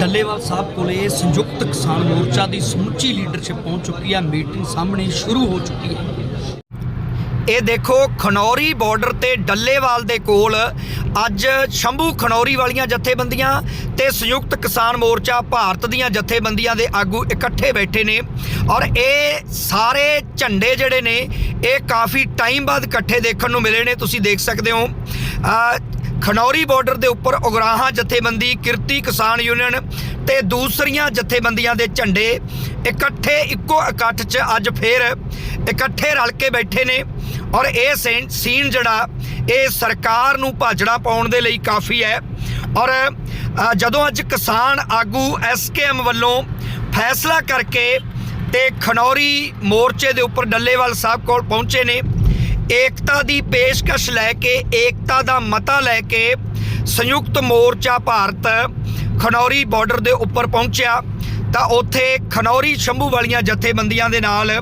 ਡੱਲੇਵਾਲ ਸਾਹਿਬ ਕੋਲੇ ਸੰਯੁਕਤ ਕਿਸਾਨ ਮੋਰਚਾ ਦੀ ਸਮੁੱਚੀ ਲੀਡਰਸ਼ਿਪ ਪਹੁੰਚ ਚੁੱਕੀ ਹੈ। ਮੀਟਿੰਗ ਸਾਹਮਣੇ ਸ਼ੁਰੂ ਹੋ ਚੁੱਕੀ ਹੈ। ਇਹ ਦੇਖੋ, ਖਨੌਰੀ ਬਾਰਡਰ ਤੇ ਡੱਲੇਵਾਲ ਦੇ ਕੋਲ ਅੱਜ ਸ਼ੰਭੂ ਖਨੌਰੀ ਵਾਲੀਆਂ ਜਥੇਬੰਦੀਆਂ ਤੇ ਸੰਯੁਕਤ ਕਿਸਾਨ ਮੋਰਚਾ ਭਾਰਤ ਦੀਆਂ ਜਥੇਬੰਦੀਆਂ ਦੇ ਆਗੂ ਇਕੱਠੇ ਬੈਠੇ ਨੇ ਔਰ ਇਹ ਸਾਰੇ ਝੰਡੇ ਜਿਹੜੇ ਨੇ, ਇਹ ਕਾਫੀ ਟਾਈਮ ਬਾਅਦ ਇਕੱਠੇ ਦੇਖਣ ਨੂੰ ਮਿਲੇ ਨੇ। ਤੁਸੀਂ ਦੇਖ ਸਕਦੇ ਹੋ। ਖਨੌਰੀ ਬਾਰਡਰ ਦੇ ਉੱਪਰ ਉਗਰਾਹਾਂ ਜਥੇਬੰਦੀ, ਕਿਰਤੀ ਕਿਸਾਨ ਯੂਨੀਅਨ ਤੇ ਦੂਸਰੀਆਂ ਜਥੇਬੰਦੀਆਂ ਦੇ ਝੰਡੇ ਇਕੱਠੇ, ਇੱਕੋ ਇਕੱਠ 'ਚ ਅੱਜ ਫੇਰ ਇਕੱਠੇ ਰਲ ਕੇ ਬੈਠੇ ਨੇ ਔਰ ਇਹ ਸੀਨ ਸੀਨ ਜਿਹੜਾ, ਇਹ ਸਰਕਾਰ ਨੂੰ ਭਾਜੜਾ ਪਾਉਣ ਦੇ ਲਈ ਕਾਫੀ ਹੈ ਔਰ ਜਦੋਂ ਅੱਜ ਕਿਸਾਨ ਆਗੂ ਐਸਕੇਐਮ ਵੱਲੋਂ ਫੈਸਲਾ ਕਰਕੇ ਤੇ ਖਨੌਰੀ ਮੋਰਚੇ ਦੇ ਉੱਪਰ ਡੱਲੇਵਾਲ ਸਾਹਿਬ ਕੋਲ ਪਹੁੰਚੇ ਨੇ ਏਕਤਾ ਦੀ ਪੇਸ਼ਕਸ਼ ਲੈ ਕੇ, ਏਕਤਾ ਦਾ ਮਤਾ ਲੈ ਕੇ ਸੰਯੁਕਤ ਮੋਰਚਾ ਭਾਰਤ ਖਨੌਰੀ ਬਾਰਡਰ ਦੇ ਉੱਪਰ ਪਹੁੰਚਿਆ। ਤਾਂ ਉੱਥੇ ਖਨੌਰੀ ਸ਼ੰਭੂ ਵਾਲੀਆਂ ਜਥੇਬੰਦੀਆਂ ਦੇ ਨਾਲ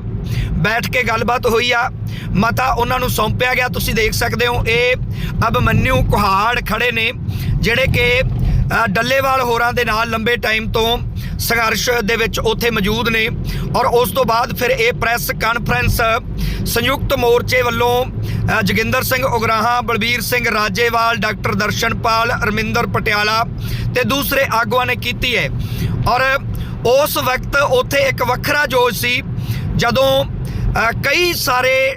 ਬੈਠ ਕੇ ਗੱਲਬਾਤ ਹੋਈ ਆ। ਮਤਾ ਉਹਨਾਂ ਨੂੰ ਸੌਂਪਿਆ ਗਿਆ। ਤੁਸੀਂ ਦੇਖ ਸਕਦੇ ਹੋ, ਇਹ ਅਬਮਨਿਊ ਕੁਹਾੜ ਖੜੇ ਨੇ, ਜਿਹੜੇ ਕਿ ਡੱਲੇਵਾਲ ਹੋਰਾਂ ਦੇ ਨਾਲ ਲੰਬੇ ਟਾਈਮ ਤੋਂ ਸੰਘਰਸ਼ ਦੇ ਵਿੱਚ ਉੱਥੇ ਮੌਜੂਦ ਨੇ ਔਰ ਉਸ ਤੋਂ ਬਾਅਦ ਫਿਰ ਇਹ ਪ੍ਰੈਸ ਕਾਨਫਰੰਸ ਸੰਯੁਕਤ ਮੋਰਚੇ ਵੱਲੋਂ ਅ, ਜੋਗਿੰਦਰ ਸਿੰਘ ਉਗਰਾਹਾਂ ਬਲਬੀਰ ਸਿੰਘ ਰਾਜੇਵਾਲ ਡਾਕਟਰ ਦਰਸ਼ਨਪਾਲ ਅਰਮਿੰਦਰ ਪਟਿਆਲਾ ਤੇ ਦੂਸਰੇ ਆਗੂਆਂ ਨੇ ਕੀਤੀ ਹੈ। ਔਰ ਉਸ ਵਕਤ ਉੱਥੇ ਇੱਕ ਵੱਖਰਾ ਜੋਸ਼ ਸੀ ਜਦੋਂ ਕਈ ਸਾਰੇ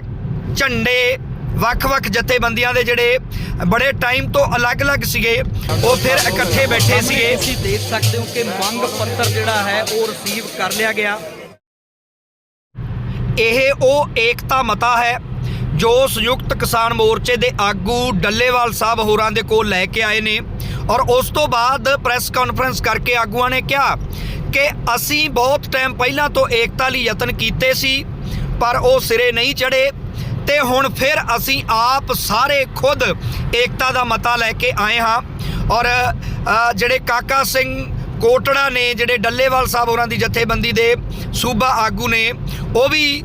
ਝੰਡੇ ਵੱਖ-ਵੱਖ ਜਥੇਬੰਦੀਆਂ ਦੇ ਜਿਹੜੇ ਬੜੇ ਟਾਈਮ ਤੋਂ ਅਲੱਗ-ਅਲੱਗ ਸੀਗੇ ਉਹ ਫਿਰ ਇਕੱਠੇ ਬੈਠੇ ਸੀਗੇ। ਤੁਸੀਂ ਦੇਖ ਸਕਦੇ ਹੋ ਕਿ ਮੰਗ ਪੱਤਰ ਜਿਹੜਾ ਹੈ ਉਹ ਰਿਸੀਵ ਕਰ ਲਿਆ ਗਿਆ। ਇਹ ਉਹ ਏਕਤਾ ਮਤਾ ਹੈ ਜੋ ਸੰਯੁਕਤ ਕਿਸਾਨ ਮੋਰਚੇ ਦੇ ਆਗੂ ਡੱਲੇਵਾਲ ਸਾਹਿਬ ਹੋਰਾਂ ਦੇ ਕੋਲ ਲੈ ਕੇ ਆਏ ਨੇ ਔਰ ਉਸ ਤੋਂ ਬਾਅਦ ਪ੍ਰੈਸ ਕਾਨਫਰੰਸ ਕਰਕੇ ਆਗੂਆਂ ਨੇ ਕਿਹਾ ਕਿ ਅਸੀਂ ਬਹੁਤ ਟਾਈਮ ਪਹਿਲਾਂ ਤੋਂ ਏਕਤਾ ਲਈ ਯਤਨ ਕੀਤੇ ਸੀ ਪਰ ਉਹ ਸਿਰੇ ਨਹੀਂ ਚੜੇ ਤੇ ਹੁਣ ਫਿਰ ਅਸੀਂ ਆਪ ਸਾਰੇ ਖੁਦ ਏਕਤਾ ਦਾ ਮਤਾ ਲੈ ਕੇ ਆਏ ਹਾਂ। ਔਰ ਜਿਹੜੇ ਕਾਕਾ ਸਿੰਘ ਕੋਟੜਾ ਨੇ, ਜਿਹੜੇ ਡੱਲੇਵਾਲ ਸਾਹਿਬ ਹੋਰਾਂ ਦੀ ਜਥੇਬੰਦੀ ਦੇ ਸੂਬਾ ਆਗੂ ਨੇ, ਉਹ ਵੀ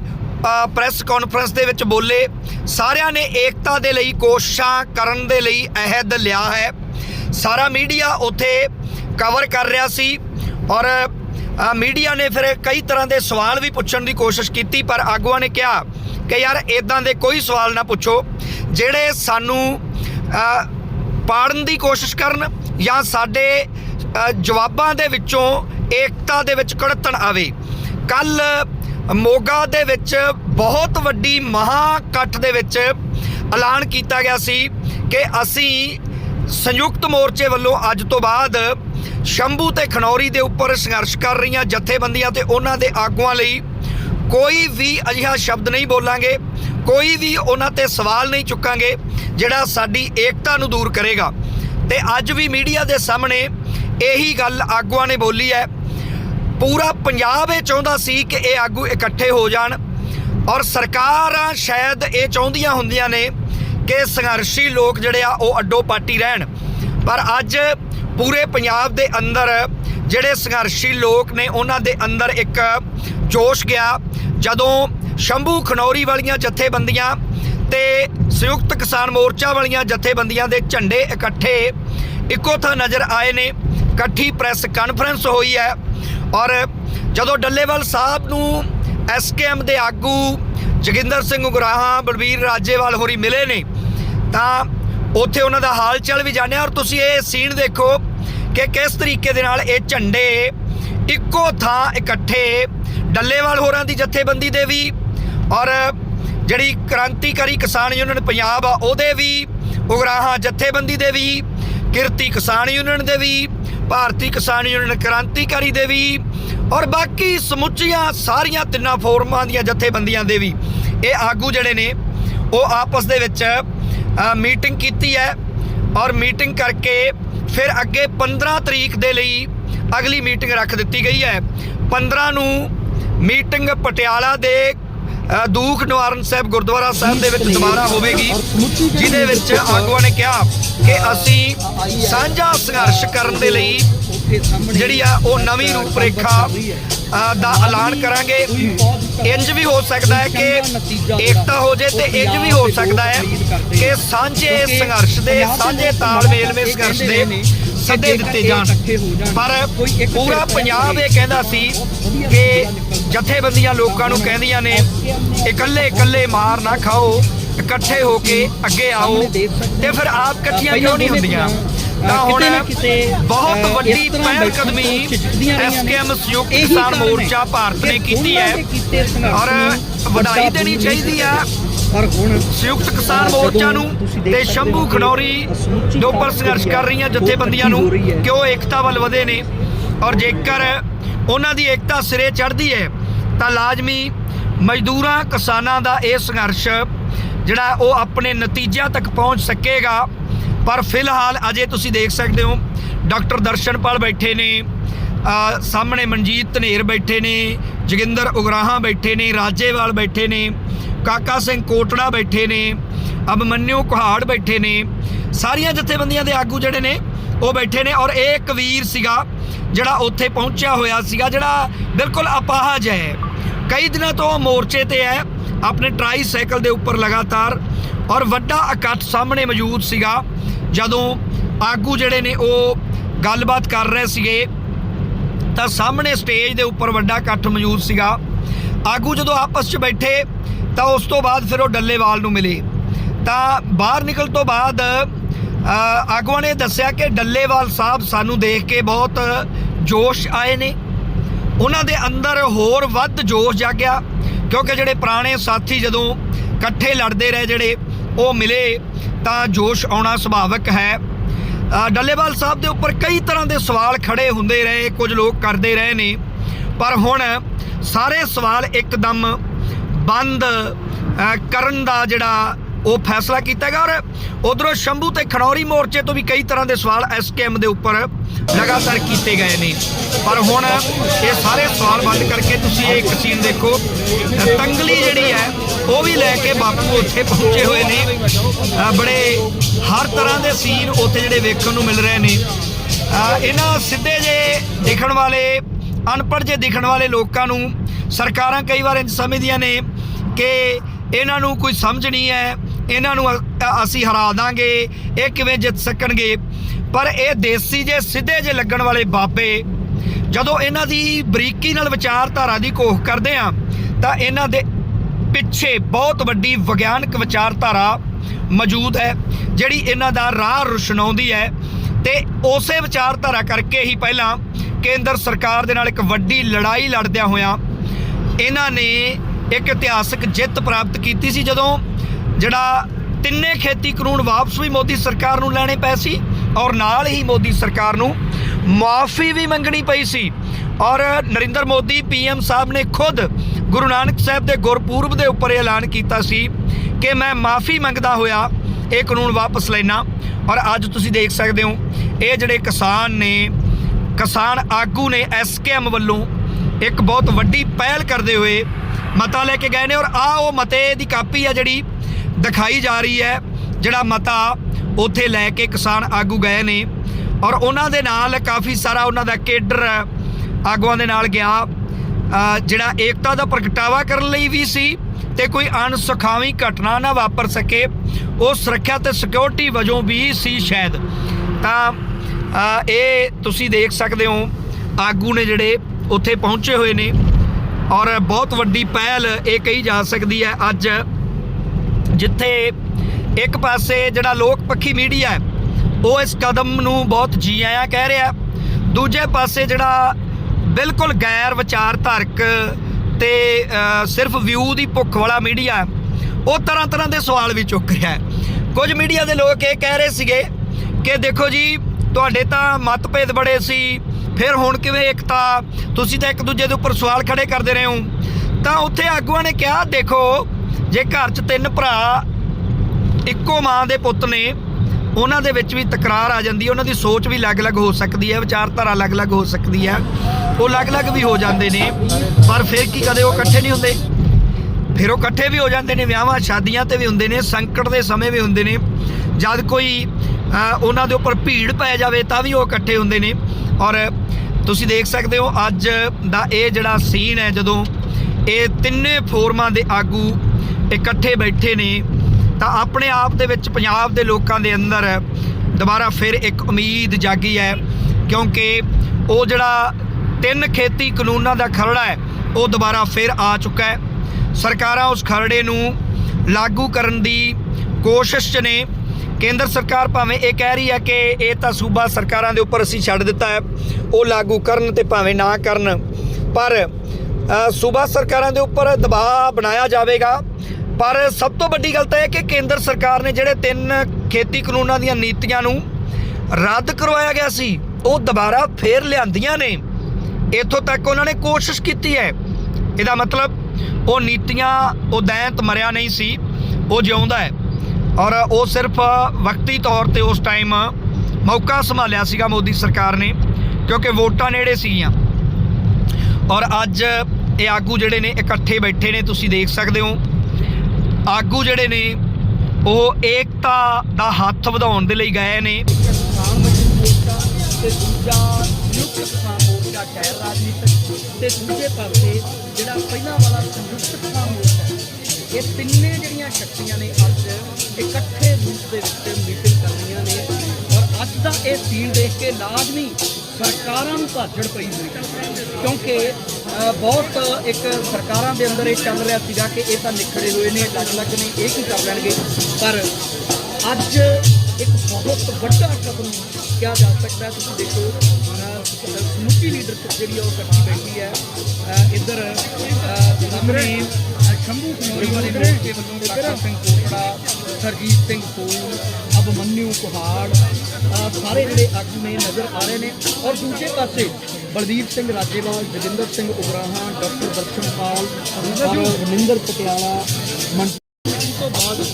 ਪ੍ਰੈਸ ਕਾਨਫਰੰਸ ਦੇ ਵਿੱਚ ਬੋਲੇ, ਸਾਰਿਆਂ ਨੇ ਏਕਤਾ ਦੇ ਲਈ ਕੋਸ਼ਿਸ਼ਾਂ ਕਰਨ ਦੇ ਲਈ ਅਹਿਦ ਲਿਆ ਹੈ। ਸਾਰਾ ਮੀਡੀਆ ਉੱਥੇ ਕਵਰ ਕਰ ਰਿਹਾ ਸੀ। ਔਰ ਮੀਡੀਆ ਨੇ ਫਿਰ ਕਈ ਤਰ੍ਹਾਂ ਦੇ ਸਵਾਲ ਵੀ ਪੁੱਛਣ ਦੀ ਕੋਸ਼ਿਸ਼ ਕੀਤੀ, ਪਰ ਆਗੂਆਂ ਨੇ ਕਿਹਾ ਕਿ ਯਾਰ ਇਦਾਂ ਦੇ ਕੋਈ ਸਵਾਲ ਨਾ ਪੁੱਛੋ, ਜਿਹੜੇ ਸਾਨੂੰ ਪਾੜਨ ਦੀ ਕੋਸ਼ਿਸ਼ ਕਰਨ ਜਾਂ ਸਾਡੇ ਜਵਾਬਾਂ ਦੇ ਵਿੱਚੋਂ ਏਕਤਾ ਦੇ ਵਿੱਚ ਕੜਤਣ ਆਵੇ। ਕੱਲ ਮੋਗਾ ਦੇ ਵਿੱਚ ਬਹੁਤ ਵੱਡੀ ਮਹਾ ਇਕੱਠ ਦੇ ਵਿੱਚ ਐਲਾਨ ਕੀਤਾ ਗਿਆ ਸੀ ਕਿ ਅਸੀਂ ਸੰਯੁਕਤ ਮੋਰਚੇ ਵੱਲੋਂ ਅੱਜ ਤੋਂ ਬਾਅਦ ਸ਼ੰਭੂ ਤੇ ਖਨੌਰੀ ਦੇ ਉੱਪਰ ਸੰਘਰਸ਼ ਕਰ ਰਹੀਆਂ ਜਥੇਬੰਦੀਆਂ ਤੇ ਉਹਨਾਂ ਦੇ ਆਗੂਆਂ ਲਈ ਕੋਈ ਵੀ ਅਜਿਹਾ ਸ਼ਬਦ ਨਹੀਂ ਬੋਲਾਂਗੇ, ਕੋਈ ਵੀ ਉਹਨਾਂ ਤੇ ਸਵਾਲ ਨਹੀਂ ਚੁੱਕਾਂਗੇ ਜਿਹੜਾ ਸਾਡੀ ਏਕਤਾ ਨੂੰ ਦੂਰ ਕਰੇਗਾ। ਤੇ ਅੱਜ ਵੀ ਮੀਡੀਆ ਦੇ ਸਾਹਮਣੇ ਇਹੀ ਗੱਲ ਆਗੂਆਂ ਨੇ ਬੋਲੀ ਹੈ। ਪੂਰਾ ਪੰਜਾਬ ਇਹ ਚਾਹੁੰਦਾ ਸੀ ਕਿ ਇਹ ਆਗੂ ਇਕੱਠੇ ਹੋ ਜਾਣ ਔਰ ਸਰਕਾਰਾਂ ਸ਼ਾਇਦ ਇਹ ਚਾਹੁੰਦੀਆਂ ਹੁੰਦੀਆਂ ਨੇ ਕਿ ਸੰਘਰਸ਼ੀ ਲੋਕ ਜਿਹੜੇ ਆ ਉਹ ਅੱਡੋ ਪਾਟੀ ਰਹਿਣ। ਪਰ ਅੱਜ ਪੂਰੇ ਪੰਜਾਬ ਦੇ ਅੰਦਰ ਜਿਹੜੇ ਸੰਘਰਸ਼ੀ ਲੋਕ ਨੇ ਉਹਨਾਂ ਦੇ ਅੰਦਰ ਇੱਕ ਜੋਸ਼ ਗਿਆ। ਜਦੋਂ ਸ਼ੰਭੂ ਖਨੌਰੀ ਵਾਲੀਆਂ ਜਥੇਬੰਦੀਆਂ ਤੇ ਸੰਯੁਕਤ ਕਿਸਾਨ ਮੋਰਚਾ ਵਾਲੀਆਂ ਜਥੇਬੰਦੀਆਂ ਦੇ ਝੰਡੇ ਇਕੱਠੇ ਇੱਕੋ ਥਾਂ ਨਜ਼ਰ ਆਏ ਨੇ। ਇਕੱਠੀ ਪ੍ਰੈਸ ਕਾਨਫਰੰਸ ਹੋਈ ਹੈ ਔਰ ਜਦੋਂ ਡੱਲੇਵਾਲ ਸਾਹਿਬ ਨੂੰ ਐਸਕੇਐਮ ਦੇ ਆਗੂ ਜੋਗਿੰਦਰ ਸਿੰਘ ਉਗਰਾਹਾਂ, ਬਲਬੀਰ ਰਾਜੇਵਾਲ ਹੋਰੀ ਮਿਲੇ ਨੇ, ਤਾਂ ਉੱਥੇ ਉਹਨਾਂ ਦਾ ਹਾਲ ਚਾਲ ਵੀ ਜਾਣਿਆ ਔਰ ਤੁਸੀਂ ਇਹ ਸੀਨ ਦੇਖੋ ਕਿ ਕਿਸ ਤਰੀਕੇ ਦੇ ਨਾਲ ਇਹ ਝੰਡੇ ਇੱਕੋ ਥਾਂ ਇਕੱਠੇ ਡੱਲੇਵਾਲ ਹੋਰਾਂ ਦੀ ਜਥੇਬੰਦੀ ਦੇ ਵੀ ਔਰ ਜਿਹੜੀ ਕ੍ਰਾਂਤੀਕਾਰੀ ਕਿਸਾਨ ਯੂਨੀਅਨ ਪੰਜਾਬ ਆ, ਉਹਦੇ ਵੀ ਉਗਰਾਹਾਂ ਜਥੇਬੰਦੀ ਦੇ ਵੀ, ਕਿਰਤੀ ਕਿਸਾਨ ਯੂਨੀਅਨ ਦੇ ਵੀ, ਭਾਰਤੀ ਕਿਸਾਨ ਯੂਨੀਅਨ ਕ੍ਰਾਂਤੀਕਾਰੀ ਦੇ ਵੀ ਔਰ ਬਾਕੀ ਸਮੁੱਚੀਆਂ ਸਾਰੀਆਂ ਤਿੰਨਾਂ ਫੋਰਮਾਂ ਦੀਆਂ ਜਥੇਬੰਦੀਆਂ ਦੇ ਵੀ। ਇਹ ਆਗੂ ਜਿਹੜੇ ਨੇ, ਉਹ ਆਪਸ ਦੇ ਵਿੱਚ ਮੀਟਿੰਗ ਕੀਤੀ ਹੈ ਔਰ ਮੀਟਿੰਗ ਕਰਕੇ ਫਿਰ ਅੱਗੇ 15 ਤਰੀਕ ਦੇ ਲਈ ਅਗਲੀ ਮੀਟਿੰਗ ਰੱਖ ਦਿੱਤੀ ਗਈ ਹੈ। 15 ਨੂੰ ਮੀਟਿੰਗ ਪਟਿਆਲਾ ਦੇ ਦੂਖ ਨਿਵਾਰਨ ਸਾਹਿਬ ਗੁਰਦੁਆਰਾ ਸਾਹਿਬ ਦੇ ਵਿੱਚ ਦੁਬਾਰਾ ਹੋਵੇਗੀ ਜਿਹਦੇ ਵਿੱਚ ਆਗੂਆਂ ਨੇ ਕਿਹਾ ਕਿ ਅਸੀਂ ਸਾਂਝਾ ਸੰਘਰਸ਼ ਕਰਨ ਦੇ ਲਈ ਜਿਹੜੀ ਆ ਉਹ ਨਵੀਂ ਰੂਪਰੇਖਾ ਦਾ ਐਲਾਨ ਕਰਾਂਗੇ। ਇੰਜ ਵੀ ਹੋ ਸਕਦਾ ਹੈ ਕਿ ਏਕਤਾ ਹੋ ਜੇ ਤੇ ਇੰਜ ਵੀ ਹੋ ਸਕਦਾ ਹੈ ਕਿ ਸਾਂਝੇ ਸੰਘਰਸ਼ ਦੇ ਸਾਂਝੇ ਤਾਲਮੇਲ ਵਿੱਚ ਸੰਘਰਸ਼ ਦੇ ਸੱਦੇ ਦਿੱਤੇ ਜਾਣ। ਪਰ ਪੂਰਾ ਪੰਜਾਬ ਇਹ ਕਹਿੰਦਾ ਸੀ ਕਿ ਜਥੇਬੰਦੀਆਂ ਲੋਕਾਂ ਨੂੰ ਕਹਿੰਦੀਆਂ ਨੇ ਇਕੱਲੇ ਇਕੱਲੇ ਮਾਰ ਨਾ ਖਾਓ ਇਕੱਠੇ ਹੋ ਕੇ ਅੱਗੇ ਆਓ ਤੇ ਫਿਰ ਆਪ ਇਕੱਠੀਆਂ ਕਿਉਂ ਨਹੀਂ ਹੁੰਦੀਆਂ? ਤਾਂ ਹੁਣ ਬਹੁਤ ਵੱਡੀ ਪਹਿਲ ਕਦਮੀ ਐਸਕੇਐਮ ਸੰਯੁਕਤ ਕਿਸਾਨ ਮੋਰਚਾ ਭਾਰਤ ਨੇ ਕੀਤੀ ਹੈ ਔਰ ਵਧਾਈ ਦੇਣੀ ਚਾਹੀਦੀ ਆ। ਪਰ ਹੁਣ ਸੰਯੁਕਤ ਕਿਸਾਨ ਮੋਰਚਾ ਨੂੰ ਤੇ ਸ਼ੰਭੂ ਖਨੌਰੀ ਦੇ ਉੱਪਰ ਸੰਘਰਸ਼ ਕਰ ਰਹੀਆਂ ਜਥੇਬੰਦੀਆਂ ਨੂੰ ਕਿ ਉਹ ਏਕਤਾ ਵੱਲ ਵਧੇ ਨੇ ਔਰ ਜੇਕਰ ਉਹਨਾਂ ਦੀ ਏਕਤਾ ਸਿਰੇ ਚੜ੍ਹਦੀ ਹੈ ਤਾਂ ਲਾਜ਼ਮੀ ਮਜ਼ਦੂਰਾਂ ਕਿਸਾਨਾਂ ਦਾ ਇਹ ਸੰਘਰਸ਼ ਜਿਹੜਾ ਉਹ ਆਪਣੇ ਨਤੀਜਿਆਂ ਤੱਕ ਪਹੁੰਚ ਸਕੇਗਾ। ਪਰ ਫਿਲਹਾਲ ਅਜੇ ਤੁਸੀਂ ਦੇਖ ਸਕਦੇ ਹੋ ਡਾਕਟਰ ਦਰਸ਼ਨਪਾਲ ਬੈਠੇ ਨੇ ਸਾਹਮਣੇ ਮਨਜੀਤ ਧਨੇਰ ਬੈਠੇ ਨੇ ਜੋਗਿੰਦਰ ਉਗਰਾਹਾਂ ਬੈਠੇ ਨੇ ਰਾਜੇਵਾਲ ਬੈਠੇ ਨੇ ਕਾਕਾ ਸਿੰਘ ਕੋਟੜਾ ਬੈਠੇ ਨੇ ਅਬਮਨਿਓ ਕੁਹਾੜ ਬੈਠੇ ਨੇ, ਸਾਰੀਆਂ ਜਥੇਬੰਦੀਆਂ ਦੇ ਆਗੂ ਜਿਹੜੇ ਨੇ, ਉਹ ਬੈਠੇ ਨੇ ਔਰ ਇਹ ਇੱਕ ਵੀਰ ਸੀਗਾ ਜਿਹੜਾ ਉੱਥੇ ਪਹੁੰਚਿਆ ਹੋਇਆ ਸੀਗਾ, ਜਿਹੜਾ ਬਿਲਕੁਲ ਅਪਾਹਜ ਹੈ। ਕਈ ਦਿਨਾਂ ਤੋਂ ਉਹ ਮੋਰਚੇ ਤੇ ਹੈ, ਆਪਣੇ ਟਰਾਈਸਾਈਕਲ ਦੇ ਉੱਪਰ ਲਗਾਤਾਰ ਔਰ ਵੱਡਾ ਇਕੱਠ ਸਾਹਮਣੇ ਮੌਜੂਦ ਸੀਗਾ, ਜਦੋਂ ਆਗੂ ਜਿਹੜੇ ਨੇ ਉਹ ਗੱਲਬਾਤ ਕਰ ਰਹੇ ਸੀਗੇ, ਤਾਂ ਸਾਹਮਣੇ ਸਟੇਜ ਦੇ ਉੱਪਰ ਵੱਡਾ ਇਕੱਠ ਮੌਜੂਦ ਸੀਗਾ। ਆਗੂ ਜਦੋਂ ਆਪਸ 'ਚ ਬੈਠੇ ਤਾਂ ਉਸ ਤੋਂ ਬਾਅਦ ਫਿਰ ਉਹ ਡੱਲੇਵਾਲ ਨੂੰ ਮਿਲੇ। ਤਾਂ ਬਾਹਰ ਨਿਕਲ ਤੋਂ ਬਾਅਦ ਆਗੂਆਂ ਨੇ ਦੱਸਿਆ ਕਿ ਡੱਲੇਵਾਲ ਸਾਹਿਬ ਸਾਨੂੰ ਦੇਖ ਕੇ ਬਹੁਤ ਜੋਸ਼ ਆਏ ਨੇ। ਉਹਨਾਂ ਦੇ ਅੰਦਰ ਹੋਰ ਵੱਧ ਜੋਸ਼ ਜਾਗਿਆ, ਕਿਉਂਕਿ ਜਿਹੜੇ ਪੁਰਾਣੇ ਸਾਥੀ ਜਦੋਂ ਇਕੱਠੇ ਲੜਦੇ ਰਹੇ ਜਿਹੜੇ ਉਹ ਮਿਲੇ, ਤਾਂ ਜੋਸ਼ ਆਉਣਾ ਸੁਭਾਵਿਕ ਹੈ। ਡੱਲੇਵਾਲ ਸਾਹਿਬ ਦੇ ਉੱਪਰ ਕਈ ਤਰ੍ਹਾਂ ਦੇ ਸਵਾਲ ਖੜੇ ਹੁੰਦੇ ਰਹੇ, ਕੁਝ ਲੋਕ ਕਰਦੇ ਰਹੇ ਨੇ। ਪਰ ਹੁਣ ਸਾਰੇ ਸਵਾਲ ਇੱਕਦਮ ਬੰਦ ਕਰਨ ਦਾ ਜਿਹੜਾ ਉਹ ਫੈਸਲਾ ਕੀਤਾ ਗਿਆ ਔਰ ਉਧਰੋਂ ਸ਼ੰਭੂ ਤੇ ਖਨੌਰੀ ਮੋਰਚੇ ਤੋਂ ਵੀ ਕਈ ਤਰ੍ਹਾਂ ਦੇ ਸਵਾਲ ਐਸਕੇਐਮ ਦੇ ਉੱਪਰ ਲਗਾਤਾਰ ਕੀਤੇ ਗਏ ਨੇ। ਪਰ ਹੁਣ ਇਹ ਸਾਰੇ ਸਵਾਲ ਬੰਦ ਕਰਕੇ ਤੁਸੀਂ ਇਹ ਇੱਕ ਸੀਨ ਦੇਖੋ ਤੰਗਲੀ ਜਿਹੜੀ ਹੈ, ਉਹ ਵੀ ਲੈ ਕੇ ਬਾਪੂ ਉੱਥੇ ਪਹੁੰਚੇ ਹੋਏ ਨੇ। ਬੜੇ ਹਰ ਤਰ੍ਹਾਂ ਦੇ ਸੀਨ ਉੱਥੇ ਜਿਹੜੇ ਵੇਖਣ ਨੂੰ ਮਿਲ ਰਹੇ ਨੇ। ਇਹਨਾਂ ਸਿੱਧੇ ਜੇ ਦਿਖਣ ਵਾਲੇ, ਅਨਪੜ੍ਹ ਜੇ ਦਿਖਣ ਵਾਲੇ ਲੋਕਾਂ ਨੂੰ ਸਰਕਾਰਾਂ ਕਈ ਵਾਰ ਇੰਝ ਸਮਝਦੀਆਂ ਨੇ ਕਿ ਇਹਨਾਂ ਨੂੰ ਕੋਈ ਸਮਝ ਨਹੀਂ ਹੈ, ਇਹਨਾਂ ਨੂੰ ਅਸੀਂ ਹਰਾ ਦਾਂਗੇ, ਇਹ ਕਿਵੇਂ ਜਿੱਤ ਸਕਣਗੇ? ਪਰ ਇਹ ਦੇਸੀ ਜੇ ਸਿੱਧੇ ਜੇ ਲੱਗਣ ਵਾਲੇ ਬਾਬੇ, ਜਦੋਂ ਇਹਨਾਂ ਦੀ ਬਰੀਕੀ ਨਾਲ ਵਿਚਾਰਧਾਰਾ ਦੀ ਕੋਖ ਕਰਦੇ ਆ ਤਾਂ ਇਹਨਾਂ ਦੇ ਪਿੱਛੇ ਬਹੁਤ ਵੱਡੀ ਵਿਗਿਆਨਕ ਵਿਚਾਰਧਾਰਾ ਮੌਜੂਦ ਹੈ, ਜਿਹੜੀ ਇਹਨਾਂ ਦਾ ਰਾਹ ਰੁਸ਼ਨਾਉਂਦੀ ਹੈ। ਤੇ ਉਸੇ ਵਿਚਾਰਧਾਰਾ ਕਰਕੇ ਹੀ ਪਹਿਲਾਂ ਕੇਂਦਰ ਸਰਕਾਰ ਦੇ ਨਾਲ ਇੱਕ ਵੱਡੀ ਲੜਾਈ ਲੜਦਿਆਂ ਹੋਇਆਂ, ਇਹਨਾਂ ਨੇ ਇੱਕ ਇਤਿਹਾਸਕ ਜਿੱਤ ਪ੍ਰਾਪਤ ਕੀਤੀ ਸੀ ਜਦੋਂ ਜਿਹੜਾ ਤਿੰਨੇ ਖੇਤੀ ਕਾਨੂੰਨ ਵਾਪਸ ਵੀ ਮੋਦੀ ਸਰਕਾਰ ਨੂੰ ਲੈਣੇ ਪਏ ਸੀ ਔਰ ਨਾਲ ਹੀ ਮੋਦੀ ਸਰਕਾਰ ਨੂੰ ਮਾਫੀ ਵੀ ਮੰਗਣੀ ਪਈ ਸੀ। ਔਰ ਨਰਿੰਦਰ ਮੋਦੀ ਪੀਐਮ ਸਾਹਿਬ ਨੇ ਖੁਦ ਗੁਰੂ ਨਾਨਕ ਸਾਹਿਬ ਦੇ ਗੁਰਪੁਰਬ ਦੇ ਉੱਪਰ ਇਹ ਐਲਾਨ ਕੀਤਾ ਸੀ ਕਿ ਮੈਂ ਮਾਫੀ ਮੰਗਦਾ ਹੋਇਆ ਇਹ ਕਾਨੂੰਨ ਵਾਪਸ ਲੈਣਾ ਔਰ ਅੱਜ ਤੁਸੀਂ ਦੇਖ ਸਕਦੇ ਹੋ, ਇਹ ਜਿਹੜੇ ਕਿਸਾਨ ਨੇ, ਕਿਸਾਨ ਆਗੂ ਨੇ ਐਸਕੇਐਮ ਵੱਲੋਂ ਇੱਕ ਬਹੁਤ ਵੱਡੀ ਪਹਿਲ ਕਰਦੇ ਹੋਏ ਮਤਾ ਲੈ ਕੇ ਗਏ ਨੇ ਔਰ ਆ ਉਹ ਮਤੇ ਦੀ ਕਾਪੀ ਆ ਜਿਹੜੀ ਦਿਖਾਈ ਜਾ ਰਹੀ ਹੈ, ਜਿਹੜਾ ਮਤਾ ਉੱਥੇ ਲੈ ਕੇ ਕਿਸਾਨ ਆਗੂ ਗਏ ਨੇ ਔਰ ਉਹਨਾਂ ਦੇ ਨਾਲ ਕਾਫੀ ਸਾਰਾ ਉਹਨਾਂ ਦਾ ਕੇਡਰ ਆਗੂਆਂ ਦੇ ਨਾਲ ਗਿਆ। ਜਿਹੜਾ ਏਕਤਾ ਦਾ ਪ੍ਰਗਟਾਵਾ ਕਰਨ ਲਈ ਵੀ ਸੀ ਤੇ ਕੋਈ ਅਣਸੁਖਾਵੀ ਘਟਨਾ ਨਾ ਵਾਪਰ ਸਕੇ, ਉਹ ਸੁਰੱਖਿਆ ਤੇ ਸਿਕਿਉਰਿਟੀ ਵਜੋਂ ਵੀ ਸੀ ਸ਼ਾਇਦ। ਤਾਂ ਇਹ ਤੁਸੀਂ ਦੇਖ ਸਕਦੇ ਹੋ, ਆਗੂ ਨੇ ਜਿਹੜੇ ਉੱਥੇ ਪਹੁੰਚੇ ਹੋਏ ਨੇ। ਔਰ ਬਹੁਤ ਵੱਡੀ ਪਹਿਲ ਇਹ ਕਹੀ ਜਾ ਸਕਦੀ ਹੈ ਅੱਜ, ਜਿੱਥੇ ਇੱਕ ਪਾਸੇ ਜਿਹੜਾ ਲੋਕ ਪੱਖੀ ਮੀਡੀਆ ਹੈ, ਉਹ ਇਸ ਕਦਮ ਨੂੰ ਬਹੁਤ ਜੀ ਆਇਆਂ ਕਹਿ ਰਿਹਾ ਦੂਜੇ ਪਾਸੇ ਜਿਹੜਾ ਬਿਲਕੁਲ ਗੈਰ ਵਿਚਾਰਧਾਰਕ ਤੇ ਸਿਰਫ ਵਿਊ ਦੀ ਭੁੱਖ ਵਾਲਾ ਮੀਡੀਆ ਉਹ ਤਰ੍ਹਾਂ ਤਰ੍ਹਾਂ ਦੇ ਸਵਾਲ ਵੀ ਚੁੱਕ ਰਿਹਾ ਹੈ। ਕੁਝ ਮੀਡੀਆ ਦੇ ਲੋਕ ਇਹ ਕਹਿ ਰਹੇ ਸੀਗੇ ਕਿ ਦੇਖੋ ਜੀ, ਤੁਹਾਡੇ ਤਾਂ ਮਤਭੇਦ ਬੜੇ ਸੀ ਫਿਰ ਹੁਣ ਕਿਵੇਂ ਇਕਤਾ ਤੁਸੀਂ ਤਾਂ ਇੱਕ ਦੂਜੇ ਦੇ ਉੱਪਰ ਸਵਾਲ ਖੜੇ ਕਰਦੇ ਰਹੇ ਹੋ। ਤਾਂ ਉੱਥੇ ਆਗੂਆਂ ਨੇ ਕਿਹਾ, ਦੇਖੋ, ਜੇ ਘਰ 'ਚ ਤਿੰਨ ਭਰਾ, ਇੱਕੋ ਮਾਂ ਦੇ ਪੁੱਤ ਨੇ, ਉਹਨਾਂ ਦੇ ਵਿੱਚ ਵੀ ਤਕਰਾਰ ਆ ਜਾਂਦੀ ਹੈ, ਉਹਨਾਂ ਦੀ ਸੋਚ ਵੀ ਅਲੱਗ-ਅਲੱਗ ਹੋ ਸਕਦੀ ਹੈ, ਵਿਚਾਰਧਾਰਾ ਅਲੱਗ-ਅਲੱਗ ਹੋ ਸਕਦੀ ਹੈ, ਉਹ ਅਲੱਗ-ਅਲੱਗ ਵੀ ਹੋ ਜਾਂਦੇ ਨੇ, ਪਰ ਫਿਰ ਕੀ ਕਦੇ ਉਹ ਇਕੱਠੇ ਨਹੀਂ ਹੁੰਦੇ? ਫਿਰ ਉਹ ਇਕੱਠੇ ਵੀ ਹੋ ਜਾਂਦੇ ਨੇ, ਵਿਆਹਾਂ, ਸ਼ਾਦੀਆਂ ਤੇ ਵੀ ਹੁੰਦੇ ਨੇ, ਸੰਕਟ ਦੇ ਸਮੇਂ ਵੀ ਹੁੰਦੇ ਨੇ, ਜਦ ਕੋਈ ਉਹਨਾਂ ਦੇ ਉੱਪਰ ਭੀੜ ਪੈ ਜਾਵੇ, ਤਾਂ ਵੀ ਉਹ ਇਕੱਠੇ ਹੁੰਦੇ ਨੇ, ਔਰ ਤੁਸੀਂ ਦੇਖ ਸਕਦੇ ਹੋ, ਅੱਜ ਦਾ ਇਹ ਜਿਹੜਾ ਸੀਨ ਹੈ, ਜਦੋਂ ਇਹ ਤਿੰਨੇ ਫੋਰਮਾਂ ਦੇ ਆਗੂ ਇਕੱਠੇ ਬੈਠੇ ਨੇ, ਤਾਂ ਆਪਣੇ ਆਪ ਦੇ ਵਿੱਚ ਪੰਜਾਬ ਦੇ ਲੋਕਾਂ ਦੇ ਅੰਦਰ ਦੁਬਾਰਾ ਫਿਰ ਇੱਕ ਉਮੀਦ ਜਾਗੀ ਹੈ, ਕਿਉਂਕਿ ਉਹ ਜਿਹੜਾ ਤਿੰਨ ਖੇਤੀ ਕਾਨੂੰਨਾਂ ਦਾ ਖਰੜਾ ਹੈ, ਉਹ ਦੁਬਾਰਾ ਫਿਰ ਆ ਚੁੱਕਾ ਹੈ। ਸਰਕਾਰਾਂ ਉਸ ਖਰੜੇ ਨੂੰ ਲਾਗੂ ਕਰਨ ਦੀ ਕੋਸ਼ਿਸ਼ 'ਚ ਨੇ ਕੇਂਦਰ ਸਰਕਾਰ ਭਾਵੇਂ ਇਹ ਕਹਿ ਰਹੀ ਹੈ ਕਿ ਇਹ ਤਾਂ ਸੂਬਾ ਸਰਕਾਰਾਂ ਦੇ ਉੱਪਰ ਅਸੀਂ ਛੱਡ ਦਿੱਤਾ ਹੈ, ਉਹ ਲਾਗੂ ਕਰਨ ਤੇ ਭਾਵੇਂ ਨਾ ਕਰਨ, ਪਰ ਸੂਬਾ ਸਰਕਾਰਾਂ ਦੇ ਉੱਪਰ ਦਬਾਅ ਬਣਾਇਆ ਜਾਵੇਗਾ। ਪਰ ਸਭ ਤੋਂ ਵੱਡੀ ਗੱਲ ਤਾਂ ਇਹ ਕਿ ਕੇਂਦਰ ਸਰਕਾਰ ਨੇ ਜਿਹੜੇ ਤਿੰਨ ਖੇਤੀ ਕਾਨੂੰਨਾਂ ਦੀਆਂ ਨੀਤੀਆਂ ਨੂੰ ਰੱਦ ਕਰਵਾਇਆ ਗਿਆ ਸੀ, ਉਹ ਦੁਬਾਰਾ ਫੇਰ ਲਿਆਂਦੀਆਂ ਨੇ। ਇੱਥੋਂ ਤੱਕ ਉਹਨਾਂ ਨੇ ਕੋਸ਼ਿਸ਼ ਕੀਤੀ ਹੈ। ਇਹਦਾ ਮਤਲਬ ਉਹ ਨੀਤੀਆਂ, ਉਹ ਦੈਂਤ ਮਰਿਆ ਨਹੀਂ ਸੀ, ਉਹ ਜਿਉਂਦਾ ਹੈ। ਔਰ ਉਹ ਸਿਰਫ ਵਕਤੀ ਤੌਰ ਤੇ ਉਸ ਟਾਈਮ ਮੌਕਾ ਸੰਭਾਲਿਆ ਸੀਗਾ ਮੋਦੀ ਸਰਕਾਰ ਨੇ, ਕਿਉਂਕਿ ਵੋਟਾਂ ਨੇੜੇ ਸੀਗੀਆਂ। ਔਰ ਅੱਜ ਇਹ ਆਗੂ ਜਿਹੜੇ ਨੇ ਇਕੱਠੇ ਬੈਠੇ ਨੇ, ਤੁਸੀਂ ਦੇਖ ਸਕਦੇ ਹੋ। ਆਗੂ ਜਿਹੜੇ ਨੇ, ਉਹ ਏਕਤਾ ਦਾ ਹੱਥ ਵਧਾਉਣ ਦੇ ਲਈ ਗਏ ਨੇ। ਤੇ ਦੂਜਾ ਸੰਯੁਕਤ ਕਿਸਾਨ ਮੋਰਚਾ ਗੈਰ ਰਾਜਨੀਤਿਕ ਤੇ ਦੂਜੇ ਪਾਸੇ ਜਿਹੜਾ ਪਹਿਲਾਂ ਵਾਲਾ ਸੰਯੁਕਤ ਕਿਸਾਨ ਮੋਰਚਾ ਇਹ ਤਿੰਨੇ ਜਿਹੜੀਆਂ ਸ਼ਕਤੀਆਂ ਨੇ ਅੱਜ ਇਕੱਠੇ ਰੂਪ ਦੇ ਵਿੱਚ ਮੀਟਿੰਗ ਕਰਨੀਆਂ ਨੇ ਔਰ ਅੱਜ ਦਾ ਇਹ ਸੀਨ ਦੇਖ ਕੇ ਲਾਜ਼ਮੀ ਸਰਕਾਰਾਂ ਨੂੰ ਭਾਜੜ ਪਈ ਹੋਈ ਕਿਉਂਕਿ ਬਹੁਤ ਇੱਕ ਸਰਕਾਰਾਂ ਦੇ ਅੰਦਰ ਇਹ ਚੱਲ ਰਿਹਾ ਸੀਗਾ ਕਿ ਇਹ ਤਾਂ ਨਿਖੜੇ ਹੋਏ ਨੇ, ਅਲੱਗ-ਅਲੱਗ ਨੇ, ਇਹ ਕੀ ਕਰ ਲੈਣਗੇ? ਪਰ ਅੱਜ ਇੱਕ ਬਹੁਤ ਵੱਡਾ ਕਦਮ ਕਿਹਾ ਜਾ ਸਕਦਾ ਤੁਸੀਂ ਦੇਖੋ ਸਮੁੱਚੀ ਲੀਡਰਸ਼ਿਪ ਜਿਹੜੀ ਆ ਉਹ ਇਕੱਠੀ ਬੈਠੀ ਹੈ। ਇੱਧਰ ਸਾਹਮਣੇ ਸ਼ੰਭੂ ਵਾਲੇ ਮੋਰਚੇ ਵੱਲੋਂ ਕਾਕਾ ਸਿੰਘ ਕੋਟੜਾ ਸਰਜੀਤ ਸਿੰਘ ਫੂਲ ਅਭਮਨਿਊ ਕੁਹਾੜ ਸਾਰੇ ਜਿਹੜੇ ਆਗੂ ਨੇ ਨਜ਼ਰ ਆ ਰਹੇ ਨੇ। ਔਰ ਦੂਜੇ ਪਾਸੇ ਬਲਦੀਪ ਸਿੰਘ ਰਾਜੇਵਾਲ ਜਗਿੰਦਰ ਸਿੰਘ ਉਗਰਾਹਾਂ ਡਾਕਟਰ ਦਰਸ਼ਨਪਾਲ ਰਮਿੰਦਰ ਪਟਿਆਲਾ ਮੰਤਰੀ ਤੋਂ ਬਾਅਦ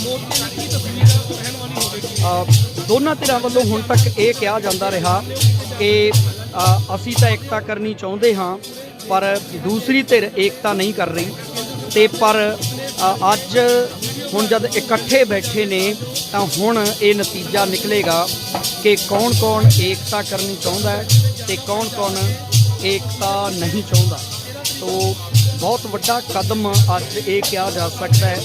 ਮੋਰਚੇ ਦੀ ਤਸਵੀਰ ਰਹਿਣ ਵਾਲੀ ਹੋਵੇਗੀ। ਅ, ਦੋਨਾਂ ਧਿਰਾਂ ਵੱਲੋਂ ਹੁਣ ਤੱਕ ਇਹ ਕਿਹਾ ਜਾਂਦਾ ਰਿਹਾ ਕਿ ਅਸੀਂ ਤਾਂ ਏਕਤਾ ਕਰਨੀ ਚਾਹੁੰਦੇ ਹਾਂ ਪਰ ਦੂਸਰੀ ਧਿਰ ਏਕਤਾ ਨਹੀਂ ਕਰ ਰਹੀ। ਤੇ ਪਰ ਅੱਜ ਹੁਣ ਜਦ ਇਕੱਠੇ ਬੈਠੇ ਨੇ, ਤਾਂ ਹੁਣ ਇਹ ਨਤੀਜਾ ਨਿਕਲੇਗਾ ਕਿ ਕੌਣ-ਕੌਣ ਏਕਤਾ ਕਰਨੀ ਚਾਹੁੰਦਾ ਹੈ ਤੇ ਕੌਣ-ਕੌਣ ਏਕਤਾ ਨਹੀਂ ਚਾਹੁੰਦਾ। ਤੋ ਬਹੁਤ ਵੱਡਾ ਕਦਮ ਅੱਜ ਇਹ ਕਿਹਾ ਜਾ ਸਕਦਾ ਹੈ।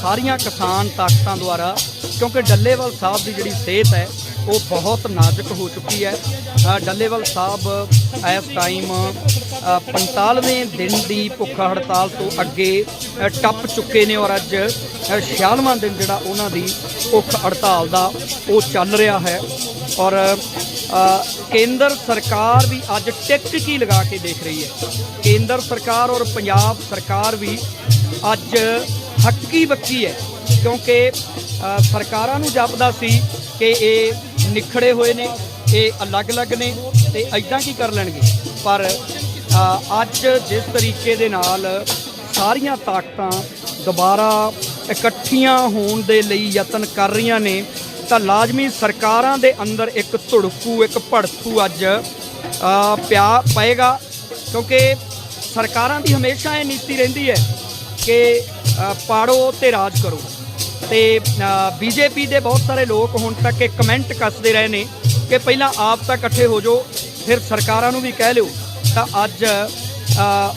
ਸਾਰੀਆਂ ਕਿਸਾਨ ਤਾਕਤਾਂ ਦੁਆਰਾ, ਕਿਉਂਕਿ ਡੱਲੇਵਾਲ ਸਾਹਿਬ ਦੀ ਜਿਹੜੀ ਸਿਹਤ ਹੈ, ਉਹ ਬਹੁਤ ਨਾਜ਼ੁਕ ਹੋ ਚੁੱਕੀ ਹੈ। ਡੱਲੇਵਾਲ ਸਾਹਿਬ ਇਸ ਟਾਈਮ 45ਵੇਂ ਦਿਨ ਦੀ ਭੁੱਖ ਹੜਤਾਲ ਤੋਂ ਅੱਗੇ ਟੱਪ ਚੁੱਕੇ ਨੇ ਔਰ ਅੱਜ 46ਵਾਂ ਦਿਨ ਜਿਹੜਾ ਉਹਨਾਂ ਦੀ ਭੁੱਖ ਹੜਤਾਲ ਦਾ ਉਹ ਚੱਲ ਰਿਹਾ ਹੈ। ਔਰ ਕੇਂਦਰ ਸਰਕਾਰ ਵੀ ਅੱਜ ਟਿਕ ਕੀ ਲਗਾ ਕੇ ਦੇਖ ਰਹੀ ਹੈ। ਕੇਂਦਰ ਸਰਕਾਰ ਔਰ ਪੰਜਾਬ ਸਰਕਾਰ ਵੀ ਅੱਜ ਹੱਕੀ ਬੱਕੀ ਹੈ, ਕਿਉਂਕਿ ਸਰਕਾਰਾਂ ਨੂੰ ਜਾਪਦਾ ਸੀ ਕਿ ਇਹ ਨਿਖੜੇ ਹੋਏ ਨੇ, ਇਹ ਅਲੱਗ-ਅਲੱਗ ਨੇ ਤੇ ਐਦਾਂ ਕੀ ਕਰ ਲੈਣਗੇ। ਪਰ ਅੱਜ ਜਿਸ ਤਰੀਕੇ ਦੇ ਨਾਲ ਸਾਰੀਆਂ ਤਾਕਤਾਂ ਦੁਬਾਰਾ ਇਕੱਠੀਆਂ ਹੋਣ ਦੇ ਲਈ ਯਤਨ ਕਰ ਰਹੀਆਂ ਨੇ ਤਾਂ ਲਾਜ਼ਮੀ ਸਰਕਾਰਾਂ ਦੇ ਅੰਦਰ ਇੱਕ ਧੜਕੂ, ਇੱਕ ਭੜਕੂ ਅੱਜ ਪਿਆ, ਪਏਗਾ। ਕਿਉਂਕਿ ਸਰਕਾਰਾਂ ਦੀ ਹਮੇਸ਼ਾ ਇਹ ਨੀਤੀ ਰਹਿੰਦੀ ਹੈ ਕਿ ਪਾੜੋ ਤੇ ਰਾਜ ਕਰੋ। ਤੇ ਬੀਜੇਪੀ ਦੇ ਬਹੁਤ ਸਾਰੇ ਲੋਕ ਹੁਣ ਤੱਕ ਇਹ ਕਮੈਂਟ ਕੱਸਦੇ ਰਹੇ ਨੇ ਕਿ ਪਹਿਲਾਂ ਆਪ ਤਾਂ ਇਕੱਠੇ ਹੋ ਜਾਓ, ਫਿਰ ਸਰਕਾਰਾਂ ਨੂੰ ਵੀ ਕਹਿ ਲਿਓ। ਤਾਂ ਅੱਜ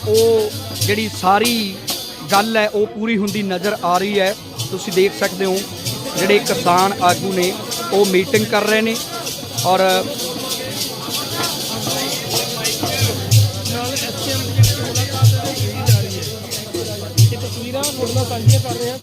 ਉਹ ਜਿਹੜੀ ਸਾਰੀ ਗੱਲ ਹੈ, ਉਹ ਪੂਰੀ ਹੁੰਦੀ ਨਜ਼ਰ ਆ ਰਹੀ ਹੈ। ਤੁਸੀਂ ਦੇਖ ਸਕਦੇ ਹੋ ਜਿਹੜੇ ਕਿਸਾਨ ਆਗੂ ਨੇ, ਉਹ ਮੀਟਿੰਗ ਕਰ ਰਹੇ ਨੇ ਔਰ ਤਸਵੀਰਾਂ ਤੁਹਾਡੇ ਸਾਂਝੀਆਂ ਕਰ ਰਹੇ ਹਾਂ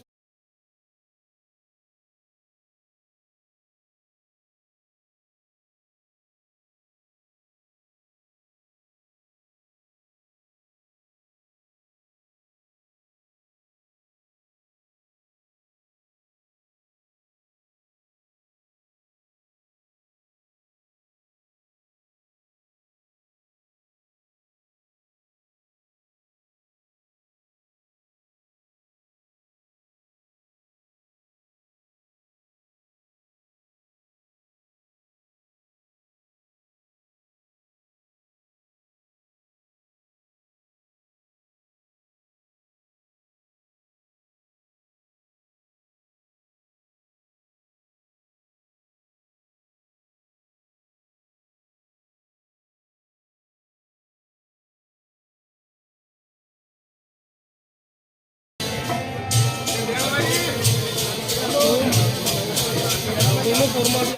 ਤੁਰਮਾ ਤੇ।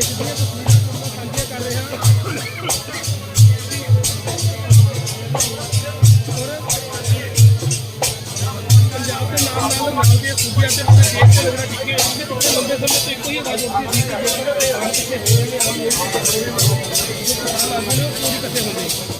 ਜਿਹੜੀਆਂ ਤਸਵੀਰਾਂ ਤੁਹਾਨੂੰ ਸਾਂਝੀਆਂ ਕਰ ਰਿਹਾ ਪੰਜਾਬ ਦੇ ਨਾਮ ਨਾਲ ਨਾਲ ਦੇ ਸੂਬਿਆਂ ਤੇ ਆਪਣੇ ਦੇਸ਼ ਦੇ ਲੋਕਾਂ ਟਿੱਕੇ ਹੋਏ ਨੇ ਤੇ ਲੰਬੇ ਸਮੇਂ ਤੋਂ ਇੱਕੋ ਹੀ ਆਵਾਜ਼ ਉੱਠਦੀ ਸੀ। ਕਿ ਜਿਹੜੇ ਆਮ ਕਿਸੇ ਹੋਰ ਨੇ ਆਮ ਲੋਕ ਜਿਹੜੇ ਕਿਸਾਨ ਆਗੂ ਨੇ ਉਹ ਕਿੱਥੇ ਹੁੰਦੇ